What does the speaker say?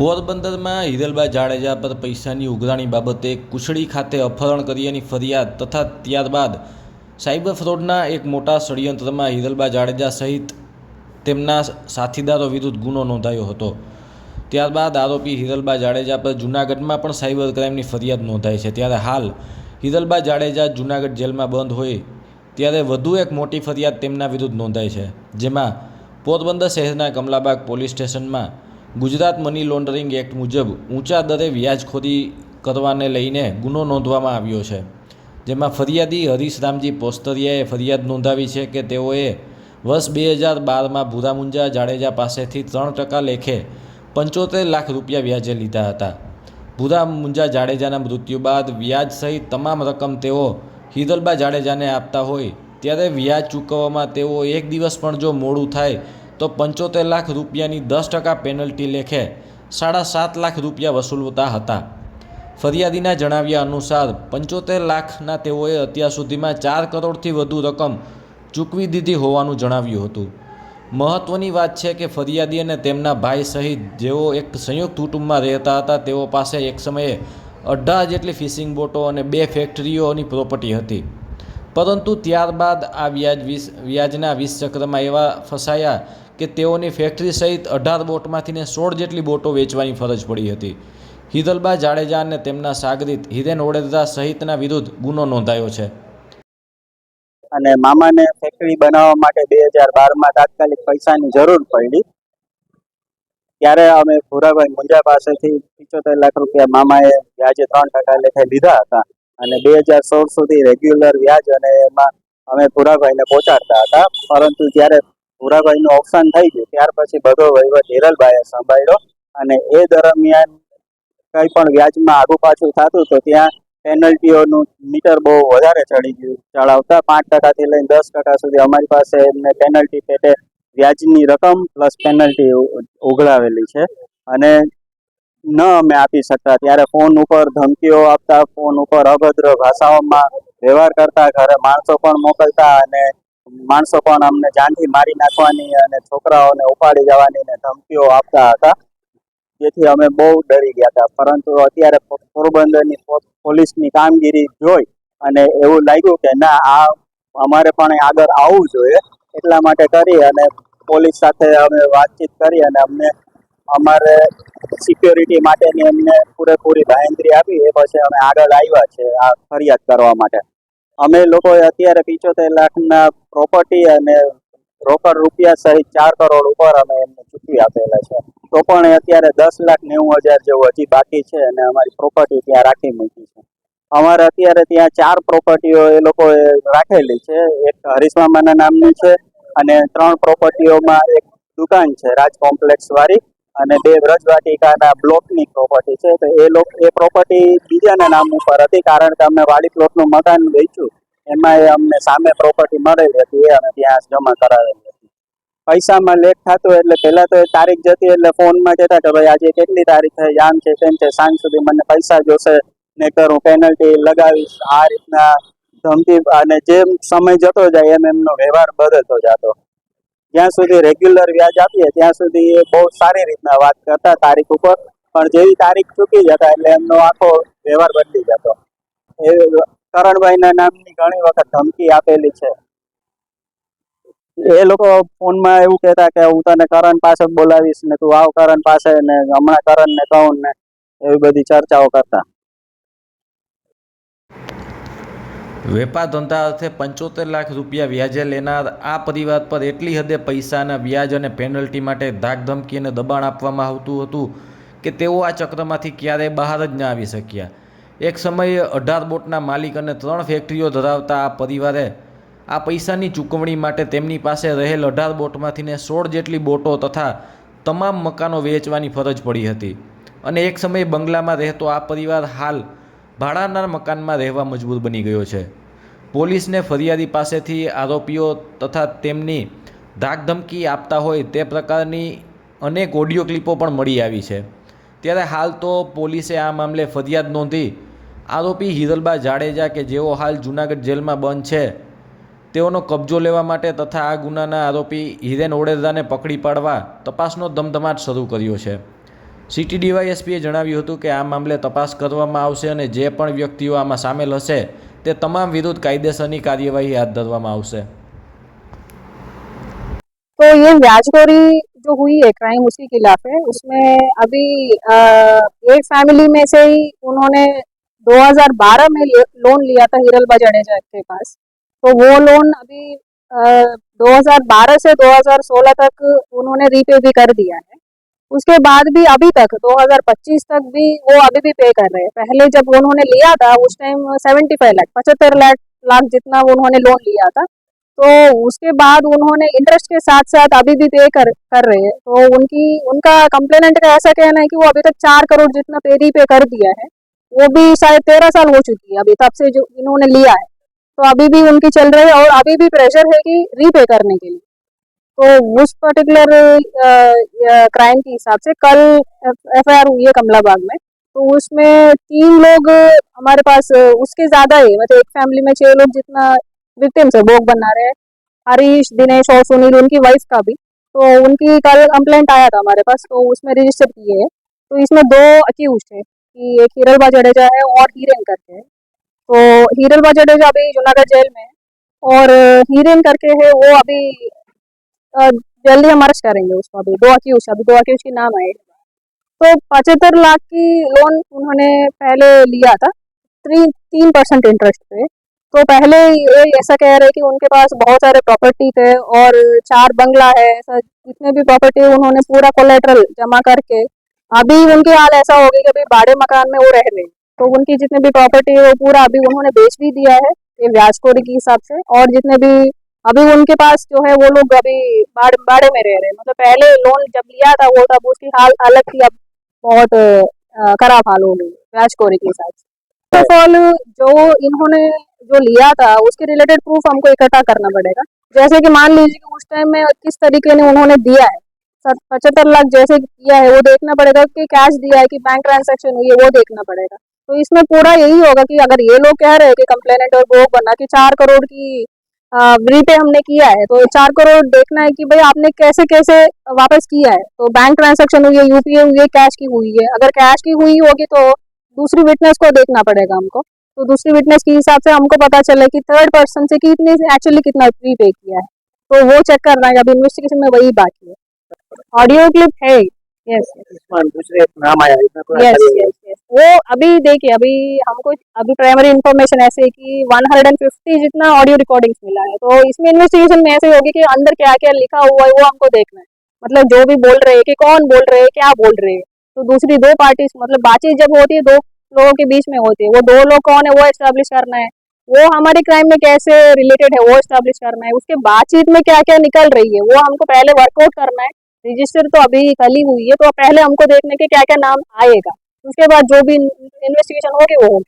પોરબંદરમાં હિરલબા જાડેજા પર પૈસાની ઉઘરાણી બાબતે કુશળી ખાતે અપહરણ કર્યાની ફરિયાદ તથા ત્યારબાદ સાયબર ફ્રોડના એક મોટા ષડયંત્રમાં હિરલબા જાડેજા સહિત તેમના સાથીદારો વિરુદ્ધ ગુનો નોંધાયો હતો. ત્યારબાદ આરોપી હિરલબા જાડેજા પર જૂનાગઢમાં પણ સાયબર ક્રાઇમની ફરિયાદ નોંધાઈ છે. ત્યારે હાલ હિરલબા જાડેજા જૂનાગઢ જેલમાં બંધ હોય ત્યારે વધુ એક મોટી ફરિયાદ તેમના વિરુદ્ધ નોંધાઈ છે, જેમાં પોરબંદર શહેરના કમલાબાગ પોલીસ સ્ટેશનમાં ગુજરાત મની લોન્ડરિંગ એક્ટ મુજબ ઊંચા દરે વ્યાજખોરી કરવાને લઈને ગુનો નોંધવામાં આવ્યો છે. જેમાં ફરિયાદી હરીશ રામજી પોસ્તરિયાએ ફરિયાદ નોંધાવી છે કે તેઓએ વર્ષ બે હજાર બારમાં ભૂરામુંજા જાડેજા પાસેથી ત્રણ ટકા લેખે પંચોતેર લાખ રૂપિયા વ્યાજે લીધા હતા. ભૂરામુંજા જાડેજાના મૃત્યુ બાદ વ્યાજ સહિત તમામ રકમ તેઓ હિરલબા જાડેજાને આપતા હોય ત્યારે વ્યાજ ચૂકવવામાં તેઓ એક દિવસ પણ જો મોડું થાય તો પંચોતેર લાખ રૂપિયાની દસ ટકા પેનલ્ટી લેખે સાડા સાત લાખ રૂપિયા વસૂલતા હતા. ફરિયાદીના જણાવ્યા અનુસાર, પંચોતેર લાખના તેઓએ અત્યાર સુધીમાં ચાર કરોડથી વધુ રકમ ચૂકવી દીધી હોવાનું જણાવ્યું હતું. મહત્ત્વની વાત છે કે ફરિયાદી અને તેમના ભાઈ સહિત જેઓ એક સંયુક્ત કુટુંબમાં રહેતા હતા, તેઓ પાસે એક સમયે અઢાર જેટલી ફિશિંગ બોટો અને બે ફેક્ટરીઓની પ્રોપર્ટી હતી. પરંતુ ત્યારબાદ આ વ્યાજ વીસ, વ્યાજના વીસ ચક્રમાં એવા ફસાયા કે તેઓની ફેક્ટરી સહિત અઢાર બોટમાંથીને સોળ જેટલી બોટો વેચવાની ફરજ પડી હતી. હિદલબા જાડેજા અને તેમના સાગરીત હિરેન ઓડેદરા સહિતના વિરુદ્ધ ગુનો નોંધાયો છે. અને મામાને ફેક્ટરી બનાવવા માટે બે હજાર બારમાં તાત્કાલિક પૈસાની જરૂર પડી. ત્યારે અમે ભૂરાભાઈ મુંજા પાસેથી પિચોતેર લાખ રૂપિયા મામાએ વ્યાજે ત્રણ ટકા લેખે લીધા હતા. અને બે હજાર સોળ સુધી રેગ્યુલર વ્યાજ અને એમાં અમે ભૂરાભાઈને પહોંચાડતા હતા. પરંતુ જ્યારે ભૂરાભાઈનું અવસાન થઈ ગયું. ત્યાર પછી બધો વહીવટ હિરલભાઈએ સંભાળ્યો અને એ દરમિયાન કંઈ પણ વ્યાજમાં આગુ પાછું થતું તો ત્યાં પેનલ્ટીઓનું મીટર બહુ વધારે ચડી ગયું. ચડાવતા પાંચ ટકાથી લઈને દસ ટકા સુધી અમારી પાસે એમને પેનલ્ટી પેટે વ્યાજની રકમ પ્લસ પેનલ્ટી ઉઘરાવેલી છે. અને ન અમે આપી શકતા. ત્યારે ફોન ઉપર ધમકીઓ આપતા, ફોન ઉપર અભદ્ર ભાષાઓમાં વ્યવહાર કરતા, ઘરે માણસો પણ મોકલતા અને માણસો પણ અમને જાનથી મારી નાખવાની અને છોકરાઓને ઉપાડી જવાની ને ધમકીઓ આપતા હતા. જેથી અમે બહુ ડરી ગયા હતા. પરંતુ અત્યારે પોરબંદરની પોલીસની કામગીરી જોઈ અને એવું લાગ્યું કે ના, આ અમારે પણ આગળ આવવું જોઈએ. એટલા માટે કરી અને પોલીસ સાથે અમે વાતચીત કરી અને અમને અમારે સિક્યોરિટી માટેની અમને પૂરેપૂરી બાંહેધરી આપી. એ પછી અમે આગળ આવ્યા છે આ ફરિયાદ કરવા માટે. અમે લોકોએ અત્યારે પિચોતેર લાખના પ્રોપર્ટી અને રોકડ રૂપિયા સહિત ચાર કરોડ ઉપર અમે એમને ચૂકવી આપેલા છે. તો પણ અત્યારે દસ લાખ નેવું હજાર જેવું હજી બાકી છે અને અમારી પ્રોપર્ટી ત્યાં રાખી મૂકી છે. અમારે અત્યારે ત્યાં ચાર પ્રોપર્ટીઓ એ લોકોએ રાખેલી છે. એક હરીશમામાના નામની છે અને ત્રણ પ્રોપર્ટીઓમાં એક દુકાન છે, રાજ કોમ્પ્લેક્સ વાળી. અને બે વ્રજવાટિકાના બ્લોકની પ્રોપર્ટી છે. તો એ લોકો એ પ્રોપર્ટી બીજાના નામ ઉપર હતી કારણ કે અમે વાડી પ્લોટનું મકાન વેચ્યું. એમાં એ અમને સામે પ્રોપર્ટી મળેલી હતી એ અમે ત્યાં જમા કરાવેલી હતી. પૈસામાં લેટ થતું એટલે પહેલા તો એ તારીખ જતી એટલે ફોનમાં કહેતા કે ભાઈ, આજે કેટલી તારીખ થઈ આમ છે, તેમ છે, સાંજ સુધી મને પૈસા જોશે. ને કરું પેનલ્ટી લગાવીશ. આ રીતના ધમકી અને જેમ સમય જતો જાય એમ એમનો વ્યવહાર બદલતો જતો. જ્યાં સુધી રેગ્યુલર વ્યાજ આપીએ, ત્યાં સુધી એ બહુ સારી રીતના વાત કરતા તારીખ ઉપર. પણ જેવી તારીખ ચૂકી જતા એટલે એમનો આખો વ્યવહાર બદલી જતો. એ કરણભાઈના નામની ઘણી વખત ધમકી આપેલી છે. એ લોકો ફોનમાં એવું કહેતા કે હું તને કરણ પાસે બોલાવીશ ને તું આવ કરણ પાસે ને હમણાં કરણ ને કહું ને એવી બધી ચર્ચાઓ કરતા. વેપાર ધંધા અર્થે પંચોતેર લાખ રૂપિયા વ્યાજે લેનાર આ પરિવાર પર એટલી હદે પૈસાના વ્યાજ અને પેનલ્ટી માટે ધાકધમકી અને દબાણ આપવામાં આવતું હતું કે તેઓ આ ચક્રમાંથી ક્યારેય બહાર જ ન આવી શક્યા. એક સમયે અઢાર બોટના માલિક અને ત્રણ ફેક્ટરીઓ ધરાવતા આ પરિવારે આ પૈસાની ચૂકવણી માટે તેમની પાસે રહેલ અઢાર બોટમાંથીને સોળ જેટલી બોટો તથા તમામ મકાનો વેચવાની ફરજ પડી હતી. અને એક સમયે બંગલામાં રહેતો આ પરિવાર હાલ ભાડાના મકાનમાં રહેવા મજબૂર બની ગયો છે. પોલીસને ફરિયાદી પાસેથી આરોપીઓ તથા તેમની ધાકધમકી આપતા હોય તે પ્રકારની અનેક ઓડિયો ક્લિપો પણ મળી આવી છે. ત્યારે હાલ તો પોલીસે આ મામલે ફરિયાદ નોંધી આરોપી હિરલબા જાડેજા કે જેઓ હાલ જૂનાગઢ જેલમાં બંધ છે, તેઓનો કબજો લેવા માટે તથા આ ગુનાના આરોપી હિરેન ઓડેદાને પકડી પાડવા તપાસનો ધમધમાટ શરૂ કર્યો છે. સિટી ડીવાયએસપીએ જણાવ્યું હતું કે આ મામલે તપાસ કરવામાં આવશે અને જે પણ વ્યક્તિઓ આમાં સામેલ હશે તે તમામ વિરુદ્ધ કાયદેસરની કાર્યવાહી હાથ ધરવામાં આવશે तो ये व्याजखोरी जो हुई है क्राइम उसी के खिलाफ है उसमें अभी अ, एक फैमिली में से ही उन्होंने 2012 में ले- लोन लिया था हिरलबा जडेजा के पास तो वो लोन अभी अ, 2012 से 2016 तक उन्होंने रीपे भी कर दिया है उसके बाद भी अभी तक 2025 तक भी वो अभी भी पे कर रहे हैं। पहले जब उन्होंने लिया था, उस टाइम 75 लाख पचहत्तर लाख लाख जितना उन्होंने लोन लिया था तो उसके बाद उन्होंने इंटरेस्ट के साथ साथ अभी भी पे कर कर रहे हैं। तो उनकी, उनका कंप्लेनेंट का ऐसा कहना है कि वो अभी तक चार करोड़ जितना पे रीपे कर दिया है, वो भी शायद तेरह साल हो चुकी है अभी, तब से जो इन्होंने लिया है। तो अभी भी उनकी चल रही है और अभी भी प्रेशर है कि रीपे करने के लिए। तो उस पर्टिकुलर क्राइम के हिसाब से कल एफ़ आई आर हुई है कमला बाग में। तो उसमें तीन लोग हमारे पास, उसके ज़्यादा ही मतलब एक फैमिली में छह लोग जितना विक्टिम्स है, भोग बना रहे हैं, हरीश, दिनेश और सुनील, उनकी वाइफ का भी। तो उनकी कल कंप्लेंट आया था हमारे पास तो उसमें रजिस्टर किए हैं। तो इसमें दो अक्यूज थे कि एक हिरलबा जडेजा है और हीरेन करके है। तो हिरलबा जडेजा अभी जूनागढ़ जेल में है और हीरेन करके है, वो अभी जल्दी हम अरेस्ट करेंगे उसको अभी दो अक्यूज अभी दो अक्यूज की नाम आए। तो पचहत्तर लाख की लोन उन्होंने पहले लिया था थ्री तीन परसेंट इंटरेस्ट पे। तो पहले ये ऐसा कह रहे कि उनके पास बहुत सारे प्रॉपर्टी थे और चार बंगला है, ऐसा जितने भी प्रॉपर्टी उन्होंने पूरा कोलेट्रल जमा करके, अभी उनकी हाल ऐसा हो गई कि अभी बाड़े मकान में वो रह रहे तो उनकी जितने भी प्रॉपर्टी है वो पूरा अभी उन्होंने बेच भी दिया है, ये के हिसाब से, और जितने भी अभी उनके पास जो है वो लोग अभी बाड़, बाड़े में रह रहे हैं। मतलब पहले लोन जब लिया था वो तब उसकी हाल अलग थी अब बहुत खराब हाल हो गई व्याजखोरी के हिसाब से। फ़र्स्ट ऑफ़ ऑल जो इन्होंने जो लिया था उसके रिलेटेड प्रूफ हमको इकट्ठा करना पड़ेगा। जैसे कि मान लीजिए कि उस टाइम में किस तरीके ने उन्होंने दिया है पचहत्तर लाख जैसे किया है वो देखना पड़ेगा कि कैश दिया है कि बैंक ट्रांजैक्शन हुई है वो देखना पड़ेगा। तो इसमें पूरा यही होगा कि अगर ये लोग कह रहे हैं कि कंप्लेनेंट और भोग बना कि चार करोड़ की रीपे हमने किया है। तो चार करोड़ देखना है कि भाई आपने कैसे कैसे वापस किया है। तो बैंक ट्रांजैक्शन हुई है यूपीए हुई है कैश की हुई है। अगर कैश की हुई होगी तो दूसरी विटनेस को देखना पड़ेगा हमको। तो दूसरी विटनेस के हिसाब से हमको पता चले कि थर्ड पर्सन से कितने एक्चुअली कितना प्रीपे किया है। तो वो चेक करना है। अभी इन्वेस्टिगेशन में वही बाकी है। ऑडियो क्लिप है। यस दूसरे नाम आया यस वो अभी देखिए अभी हमको अभी प्राइमरी इन्फॉर्मेशन ऐसे कि 150 जितना ऑडियो रिकॉर्डिंग्स मिला है तो इसमें इन्वेस्टिगेशन में ऐसे होगी कि अंदर क्या क्या लिखा हुआ है वो हमको देखना है। मतलब जो भी बोल रहे हैं कि कौन बोल रहे हैं क्या बोल रहे हैं। तो दूसरी दो पार्टीज़ मतलब बातचीत जब होती है दो लोगों के बीच में होती है वो दो लोग कौन है वो एस्टेब्लिश करना है। वो हमारे क्राइम में कैसे रिलेटेड है वो एस्टेब्लिश करना है। उसके बातचीत में क्या क्या निकल रही है वो हमको पहले वर्कआउट करना है। रजिस्टर तो अभी कल ही हुई है तो पहले हमको देखने के क्या क्या नाम आएगा उसके बाद जो भी इन्वेस्टिगेशन होगी वो होगी